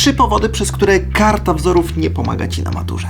trzy powody, przez które karta wzorów nie pomaga Ci na maturze.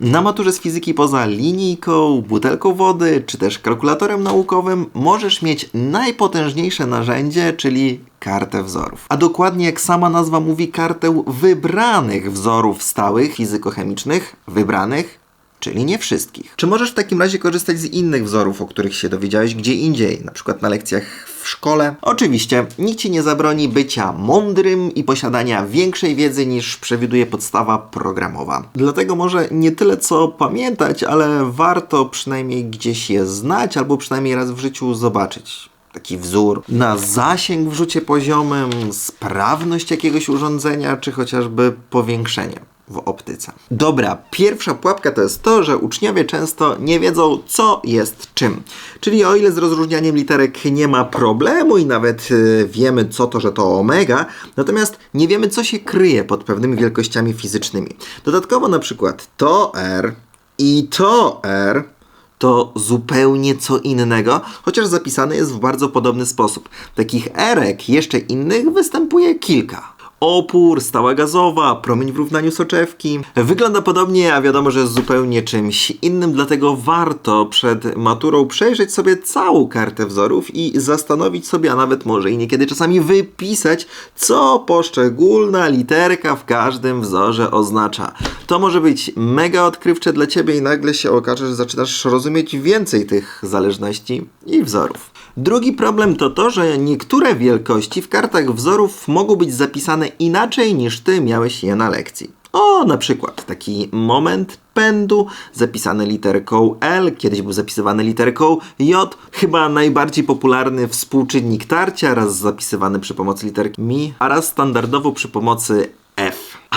Na maturze z fizyki poza linijką, butelką wody czy też kalkulatorem naukowym możesz mieć najpotężniejsze narzędzie, czyli kartę wzorów. A dokładnie jak sama nazwa mówi, kartę wybranych wzorów stałych fizykochemicznych, wybranych, czyli nie wszystkich. Czy możesz w takim razie korzystać z innych wzorów, o których się dowiedziałeś gdzie indziej, na przykład na lekcjach w szkole? Oczywiście, nikt ci nie zabroni bycia mądrym i posiadania większej wiedzy niż przewiduje podstawa programowa. Dlatego może nie tyle co pamiętać, ale warto przynajmniej gdzieś je znać albo przynajmniej raz w życiu zobaczyć taki wzór na zasięg w rzucie poziomym, sprawność jakiegoś urządzenia, czy chociażby powiększenie w optyce. Dobra, pierwsza pułapka to jest to, że uczniowie często nie wiedzą, co jest czym. Czyli o ile z rozróżnianiem literek nie ma problemu i nawet y, wiemy, co to, że to omega, natomiast nie wiemy, co się kryje pod pewnymi wielkościami fizycznymi. Dodatkowo na przykład to R i to R to zupełnie co innego, chociaż zapisane jest w bardzo podobny sposób. Takich erek jeszcze innych występuje kilka. Opór, stała gazowa, promień w równaniu soczewki. Wygląda podobnie, a wiadomo, że jest zupełnie czymś innym, dlatego warto przed maturą przejrzeć sobie całą kartę wzorów i zastanowić sobie, a nawet może i niekiedy czasami wypisać, co poszczególna literka w każdym wzorze oznacza. To może być mega odkrywcze dla Ciebie i nagle się okaże, że zaczynasz rozumieć więcej tych zależności i wzorów. Drugi problem to to, że niektóre wielkości w kartach wzorów mogą być zapisane inaczej niż Ty miałeś je na lekcji. O, na przykład taki moment pędu zapisany literką L, kiedyś był zapisywany literką J, chyba najbardziej popularny współczynnik tarcia, raz zapisywany przy pomocy literki Mi, a raz standardowo przy pomocy.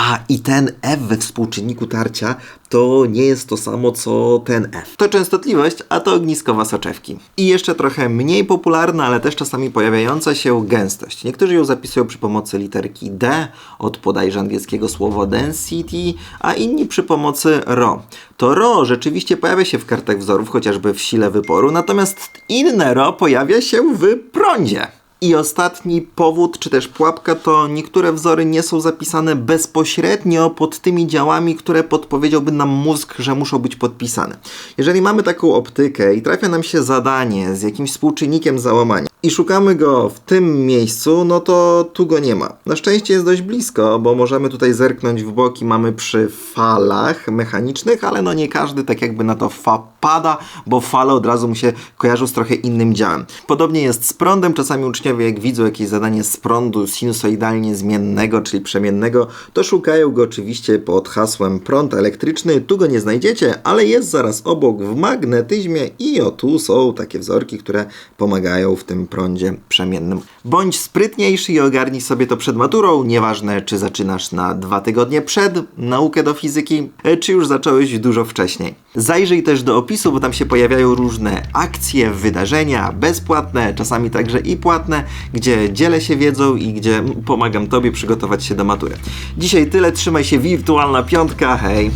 A i ten F we współczynniku tarcia to nie jest to samo co ten F. To częstotliwość, a to ogniskowa soczewki. I jeszcze trochę mniej popularna, ale też czasami pojawiająca się gęstość. Niektórzy ją zapisują przy pomocy literki D, od bodajże angielskiego słowa density, a inni przy pomocy RO. To RO rzeczywiście pojawia się w kartach wzorów, chociażby w sile wyporu, natomiast inne RO pojawia się w prądzie. I ostatni powód, czy też pułapka, to niektóre wzory nie są zapisane bezpośrednio pod tymi działami, które podpowiedziałby nam mózg, że muszą być podpisane. Jeżeli mamy taką optykę i trafia nam się zadanie z jakimś współczynnikiem załamania i szukamy go w tym miejscu, no to tu go nie ma. Na szczęście jest dość blisko, bo możemy tutaj zerknąć w boki, mamy przy falach mechanicznych, ale no nie każdy tak jakby na to fa pada, bo fale od razu mu się kojarzą z trochę innym działem. Podobnie jest z prądem, czasami uczniowie jak widzą jakieś zadanie z prądu sinusoidalnie zmiennego, czyli przemiennego, to szukają go oczywiście pod hasłem prąd elektryczny. Tu go nie znajdziecie, ale jest zaraz obok w magnetyzmie i o tu są takie wzorki, które pomagają w tym prądzie przemiennym. Bądź sprytniejszy i ogarnij sobie to przed maturą, nieważne czy zaczynasz na dwa tygodnie przed naukę do fizyki, e, czy już zacząłeś dużo wcześniej. Zajrzyj też do opisu, bo tam się pojawiają różne akcje, wydarzenia bezpłatne, czasami także i płatne, gdzie dzielę się wiedzą i gdzie pomagam Tobie przygotować się do matury. Dzisiaj tyle, trzymaj się wirtualna piątka, hej!